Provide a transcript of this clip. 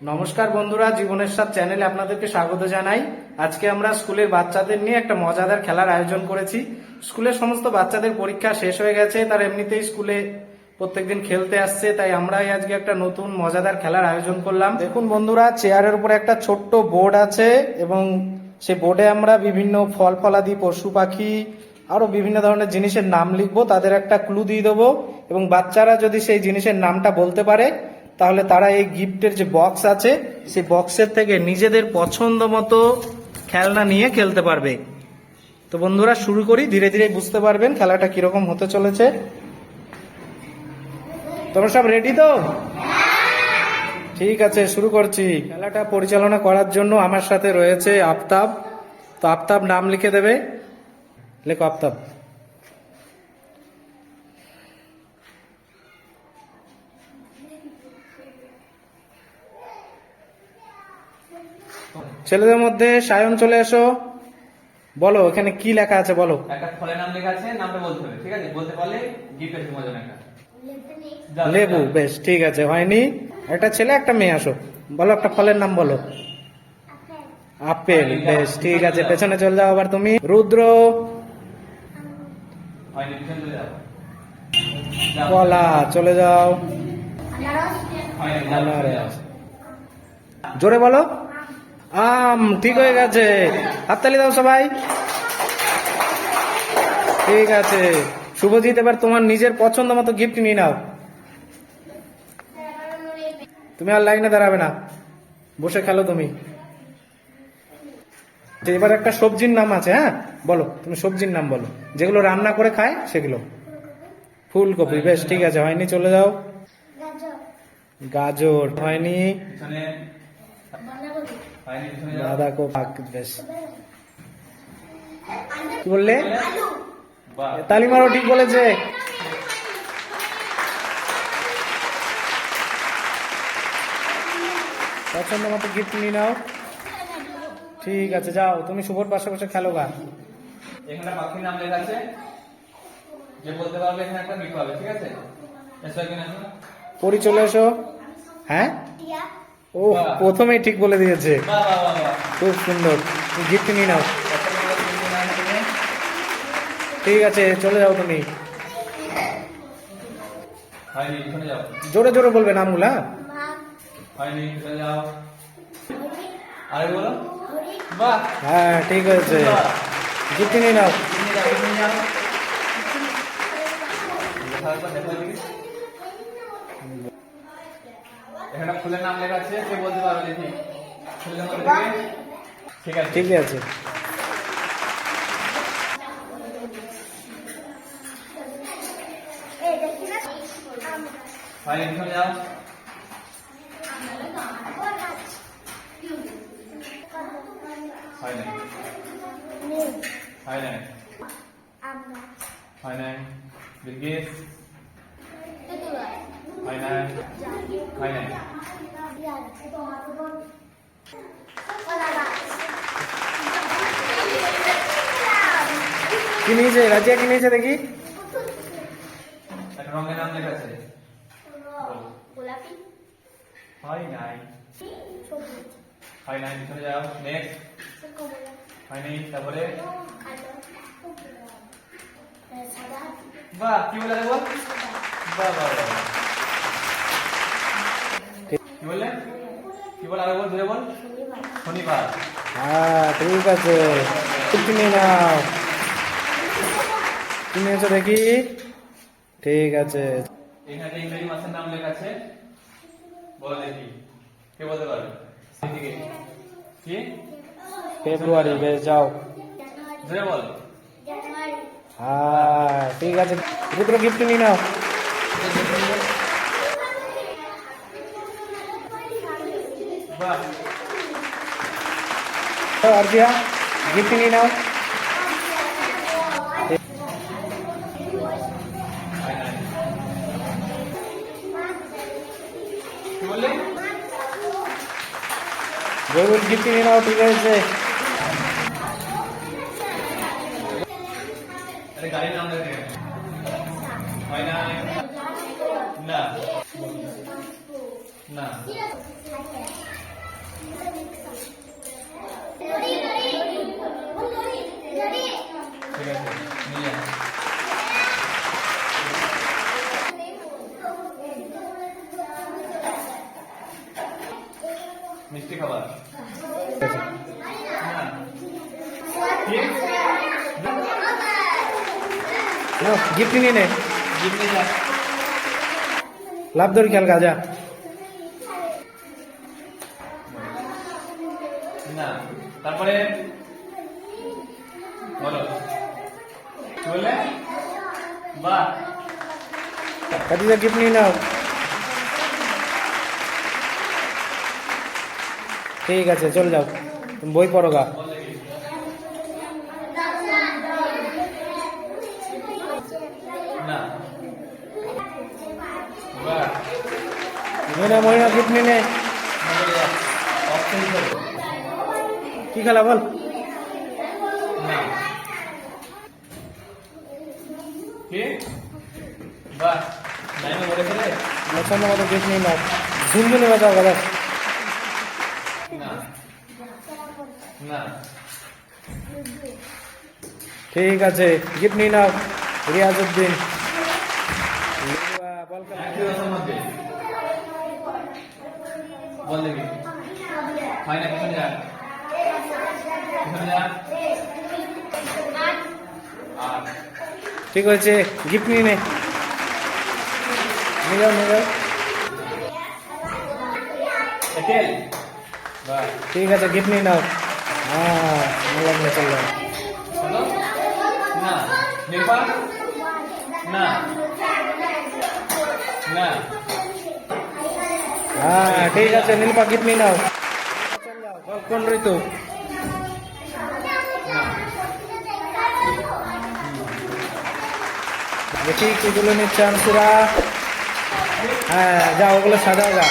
নমস্কার বন্ধুরা, জীবনের সাথে চ্যানেলে আপনাদেরকে স্বাগত জানাই। আজকে আমরা স্কুলের বাচ্চাদের নিয়ে একটা মজাদার খেলার আয়োজন করেছি। স্কুলের সমস্ত বাচ্চাদের পরীক্ষা শেষ হয়ে গেছে, তার এমনিতেই স্কুলে প্রত্যেকদিন খেলতে আসছে, তাই আমরাই আজকে একটা নতুন, মজাদার খেলার আয়োজন করলাম। দেখুন বন্ধুরা, চেয়ারের উপরে একটা ছোট্ট বোর্ড আছে এবং সে বোর্ডে আমরা বিভিন্ন ফল ফলাদি, পশু পাখি, আরও বিভিন্ন ধরনের জিনিসের নাম লিখব, তাদের একটা ক্লু দিয়ে দেবো এবং বাচ্চারা যদি সেই জিনিসের নামটা বলতে পারে তাহলে তারা এই গিফটের যে বক্স আছে, সেই বক্সের থেকে নিজেদের পছন্দ মতো খেলনা নিয়ে খেলতে পারবে। তো বন্ধুরা, শুরু করি, ধীরে ধীরে বুঝতে পারবেন খেলাটা কীরকম হতে চলেছে। তোমরা সব রেডি তো? ঠিক আছে, শুরু করছি। খেলাটা পরিচালনা করার জন্য আমার সাথে রয়েছে আফতাব। তো আফতাব নাম লিখে দেবে। লেখো আফতাব। ছেলেদের মধ্যে সায়ন চলে এসো। বলো এখানে কি লেখা আছে বলো। একটা ফলের নাম লেখা আছে নামটা বলতে হবে ঠিক আছে? বলতে পারলে গিফট আছে মজা একটা। লেবু বেশ ঠিক আছে হয়নি। একটা ছেলে একটা মেয়ে আসো। বলো একটা ফলের নাম বলো। আপেল বেশ ঠিক আছে পেছনে চলে যাও আবার তুমি। রুদ্র। কলা চলে যাও। হয়নি, যাও, চলে যাও। জোরে বলো। আম ঠিক হয়ে গেছে। হাততালি দাও সবাই। ঠিক আছে। শুভজিৎ এবার তোমার নিজের পছন্দ মতো গিফট নিয়ে নাও। তুমি আর লাইনে দাঁড়াবে না। বসে খেলো তুমি। এবার একটা সবজির নাম আছে হ্যাঁ? বলো তুমি সবজির নাম বলো। যেগুলো রান্না করে খায় সেগুলো। ফুলকপি। বেশ ঠিক আছে হয়নি চলে যাও। গাজর। হয়নি। বাঁধাকপি বেশ কি বললে? বাহ তালিমারও ঠিক বলেছে। পছন্দ মতো গিফট নিয়ে নাও। ঠিক আছে যাও তুমি শুভর পাশে পাশে খেলো গা। এখানে পাখির নাম লেখা আছে। যে বলতে পারবে এখানে একটা পাবে ঠিক আছে? এসো এখানে এসো। পরি চলে এসো। হ্যাঁ? ও প্রথমেই ঠিক বলে দিয়েছে। বাহ বাহ বাহ বাহ খুব সুন্দর। গিফট নিয়ে নাও। ঠিক আছে চলে যাও তুমি। জোরে জোরে বলবে নামগুলো হ্যাঁ হয়নি পিছনে যাও। আরে বলো। বাহ। হ্যাঁ ঠিক আছে। গিফট নিয়ে নাও। এখানে ফুলের নাম লেখা আছে কে বলতে পারবে দেখি? ফুলের নাম দেখে ঠিক আছে। ঠিকই আছে। হয়নি পিছনে যাও। হয় নাই? হয় নাই? হয় নাই? বিলগিস হয় নাই হয় নাই কি নিয়েছে? রাজিয়া কি নিয়েছে দেখি? একটা রঙের নাম লেখা আছে। গোলাপি। হয় নাই। হয় নাই পিছনে যাও। নেক্সট হয়নি তারপরে? বাহ কি বলে বাহ বাহ বাহ বাহ। কি বললে? কি বল বল ধরে বল। শনিবার। হ্যাঁ ঠিক আছে। নিয়ে নাও। কি নিয়েছো দেখি। ঠিক আছে। এখানে ইংরেজি মাসের নাম লেখা আছে। বল দেখি। কে বলতে পারবে? কি? ফেব্রুয়ারি বেশ যাও। ধরে বল। হ্যাঁ ঠিক আছে। রুদ্র গিফট নিয়ে নাও। বাহ তো আরজিয়া গিফট নিয়ে নাও হয় নাই কি বললে জরুর গিফট নিয়ে নাও ঠিক আছে আরে গাড়ির নাম লেখা খাবার না কি গিফট নিয়ে নে জিততে যা লাভ ধরি খেল গাজা না তারপরে বলো কি বললে বাহ কাটিজা গিফট নিয়ে নাও ঠিক আছে চলে যাও। তুমি বই পড়ো গা। বল দেখি না নে মহিনা গিফট কি খেলা বল? না কি বাহ লাইনে বলে ফেলে মতো গিফট নিয়ে নাও ঝুনঝুনি বাজাও গাদা না না ঠিক আছে গিফট নিয়ে নাও বল দেখি। হয় না পিছনে যা। পিছনে যা ঠিক হয়েছে গিফট নিয়ে নে নিয়ে যাও নিয়ে যাও। ঠিক আছে গিফট নিয়ে নাও হ্যাঁ মোবাইল নিয়ে চল যাও হলো না না হ্যাঁ ঠিক আছে নীলপা গিফট নিয়ে নাও কোন ঋতু দেখি কিগুলো নিচ্ছে আনসুরা হ্যাঁ যা ওগুলো সাজাও যা